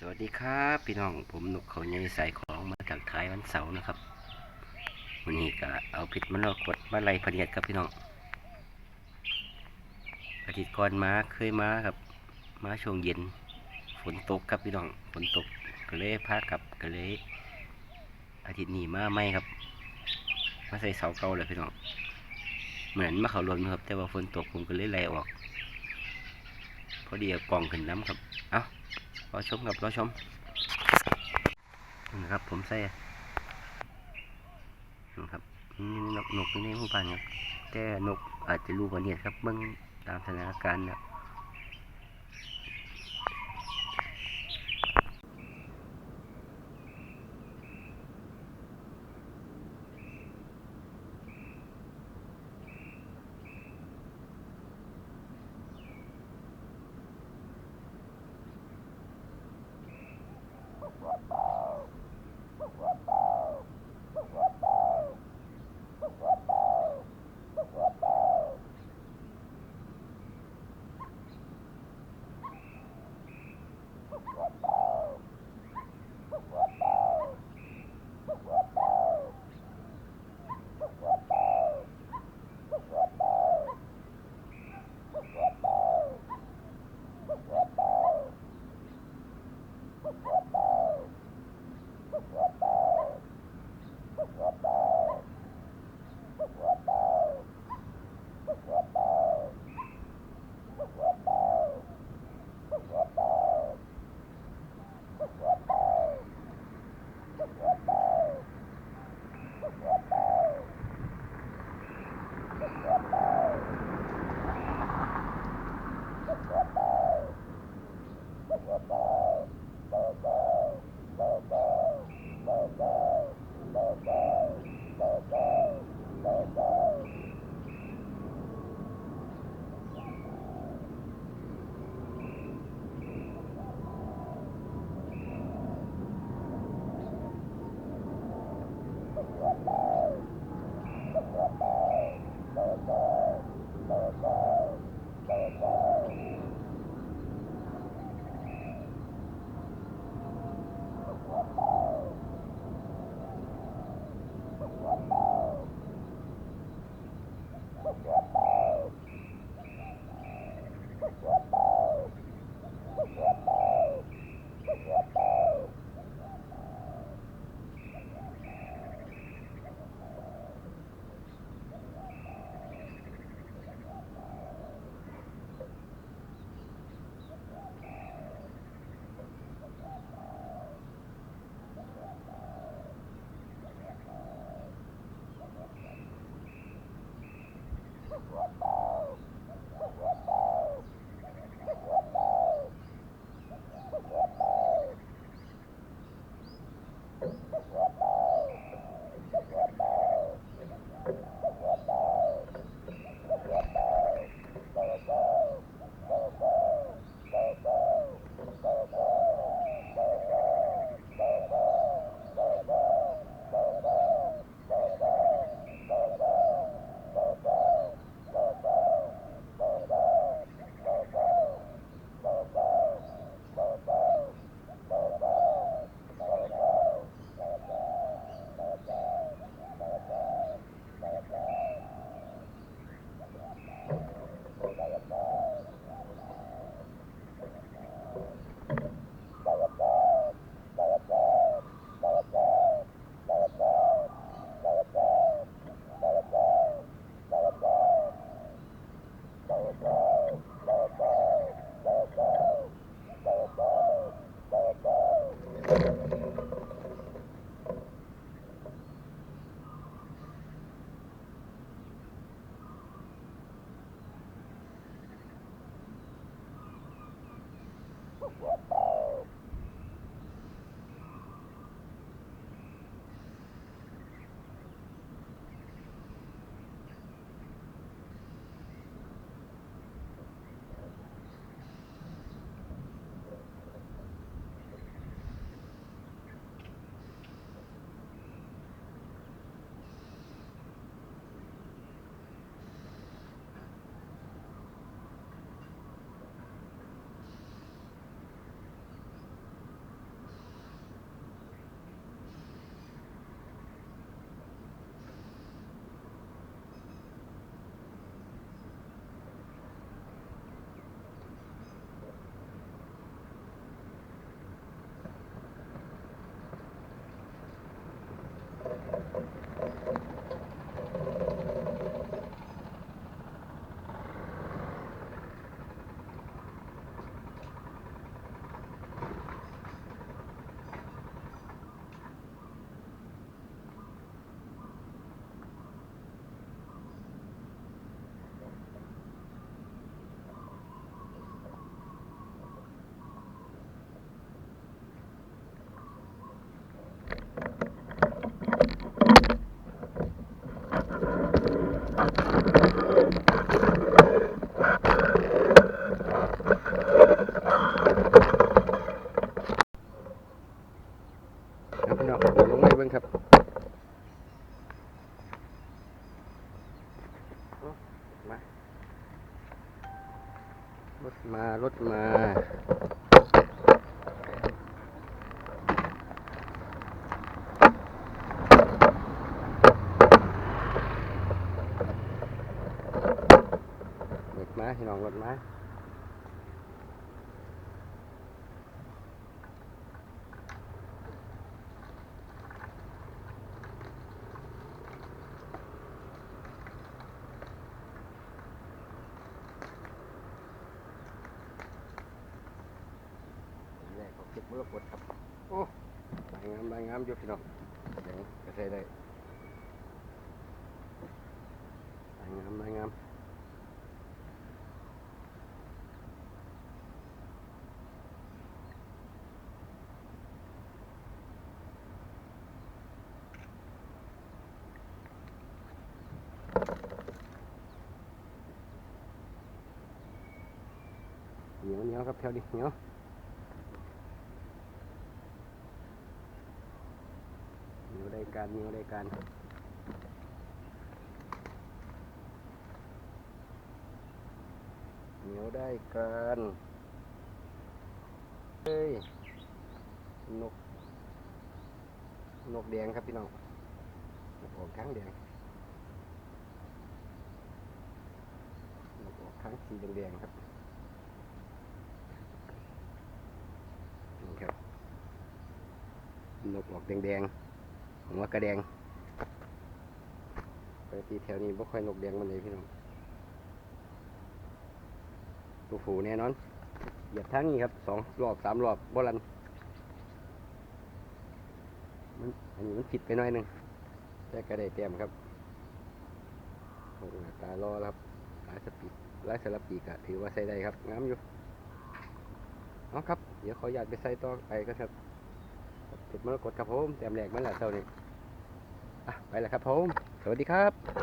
สวัสดีครับพี่น้องผมหนุกเขาใหญ่ใส่ของมาจากท้ายวันเสาร์นะครับวันนี้ก็เอาผิดมันรอกดมาไล่พเนียดครับพี่น้องอาทิตย์ก่อนมาเคยมาครับมาช่วงเย็น ฝนตกครับพี่น้องฝนตกก็เลยพากลับก็เลย อาทิตย์นี้มาไม่ครับ มาใส่เสาเก่าเลยพี่น้องเหมือนมาเขาลนครับ แต่ว่าฝนตกผมก็เลยไล่ออกพอดีกล่องขึ้นน้ำครับ เอา รอชมกับรอชมนะครับผมใส่นะครับนี่นกนกอยู่ในหมู่บ้านครับแต่นกอาจจะรู้ว่าเนี่ยครับเบื้องตามสถานการณ์นะ เดี๋ยวลงไปเบิ่งครับเอามารถมารถมารถมาพี่น้องรถมาแรกเขาเก็บม รกตครับ โอ้ใบงามใบงามอยู่พี่น้องแดงก็ใช้ได้ใบงามใบงามเหนียวเหนียวครับแถวนี้เหนียวเห นียวได้การเหนียวได้การเหนียวได้การเฮ้ยนก นกแดงครับพี่น้องนกออกข้างแดงนกออกข้างสีแดงๆครับนี่ครับนกออกแดงๆ หัวกระแดงปกติแถวนี้บ่ค่อยนกแดงมันเลยพี่น้องตัวผูแน่นอน เหยียบทางนี้ครับสองรอบสามรอบบ่ลันมันอันนี้มันผิดไปหน่อยหนึงแต่ก็ได้แต้มครับโอ้โหตาล้วครับลายสปีลายสลับปีกอะถือว่าใช้ได้ครับงามอยู่เอาครับ เดี๋ยวขออนุญาตไปใส่ต่อไปก็ครับ จุดมรกตครับผมแต้มแรกมันแหละเท่านี้อะไปแล้วครับผม สวัสดีครับ